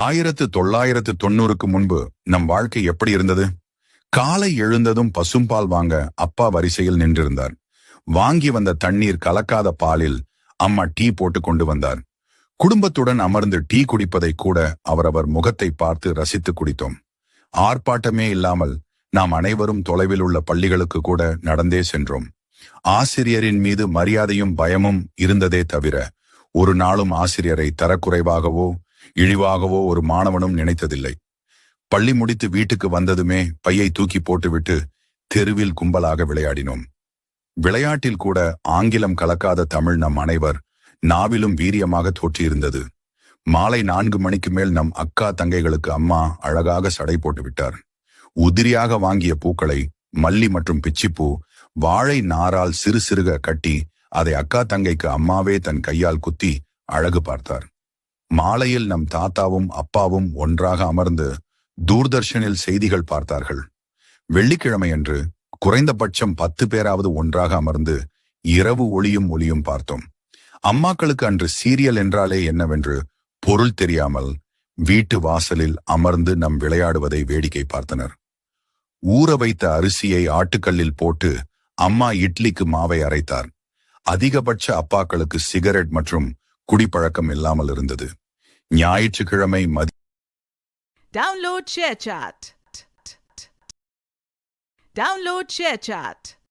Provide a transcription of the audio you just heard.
ஆயிரத்து தொள்ளாயிரத்து தொண்ணூறுக்கு முன்பு நம் வாழ்க்கை எப்படி இருந்தது? காலை எழுந்ததும் பசும்பால் வாங்க அப்பா வரிசையில் நின்றிருந்தார். வாங்கி வந்த தண்ணீர் கலக்காத பாலில் அம்மா டீ போட்டு கொண்டு வந்தார். குடும்பத்துடன் அமர்ந்து டீ குடிப்பதை கூட அவரவர் முகத்தை பார்த்து ரசித்து குடித்தோம். ஆர்ப்பாட்டமே இல்லாமல் நாம் அனைவரும் தொலைவில் உள்ள பள்ளிகளுக்கு கூட நடந்தே சென்றோம். ஆசிரியரின் மீது மரியாதையும் பயமும் இருந்ததே தவிர ஒரு நாளும் ஆசிரியரை தரக்குறைவாகவோ இழிவாகவோ ஒரு மாணவனும் நினைத்ததில்லை. பள்ளி முடித்து வீட்டுக்கு வந்ததுமே பையை தூக்கி போட்டுவிட்டு தெருவில் கும்பலாக விளையாடினோம். விளையாட்டில் கூட ஆங்கிலம் கலக்காத தமிழ் நம் அனைவர் நாவிலும் வீரியமாக தோற்றியிருந்தது. மாலை நான்கு மணிக்கு மேல் நம் அக்கா தங்கைகளுக்கு அம்மா அழகாக சடை போட்டு விட்டார் உதிரியாக வாங்கிய பூக்களை மல்லி மற்றும் பிச்சிப்பூ வாழை நாரால் சிறு சிறுக கட்டி அதை அக்கா தங்கைக்கு அம்மாவே தன் கையால் குத்தி அழகு பார்த்தார். மாலையில் நம் தாத்தாவும் அப்பாவும் ஒன்றாக அமர்ந்து தூர்தர்ஷனில் செய்திகள் பார்த்தார்கள். வெள்ளிக்கிழமையன்று குறைந்தபட்சம் பத்து பேராவது ஒன்றாக அமர்ந்து இரவு ஒளியும் ஒளியும் பார்த்தோம். அம்மாக்களுக்கு அன்று சீரியல் என்றாலே என்னவென்று பொருள் தெரியாமல் வீட்டு வாசலில் அமர்ந்து நம் விளையாடுவதை வேடிக்கை பார்த்தனர். ஊற வைத்த அரிசியை ஆட்டுக்கல்லில் போட்டு அம்மா இட்லிக்கு மாவை அரைத்தார். அதிகபட்ச அப்பாக்களுக்கு சிகரெட் மற்றும் குடிப்பழக்கம் இல்லாமல் இருந்தது. ஞாயிற்றுக்கிழமை மதி Download ShareChat. Download ShareChat.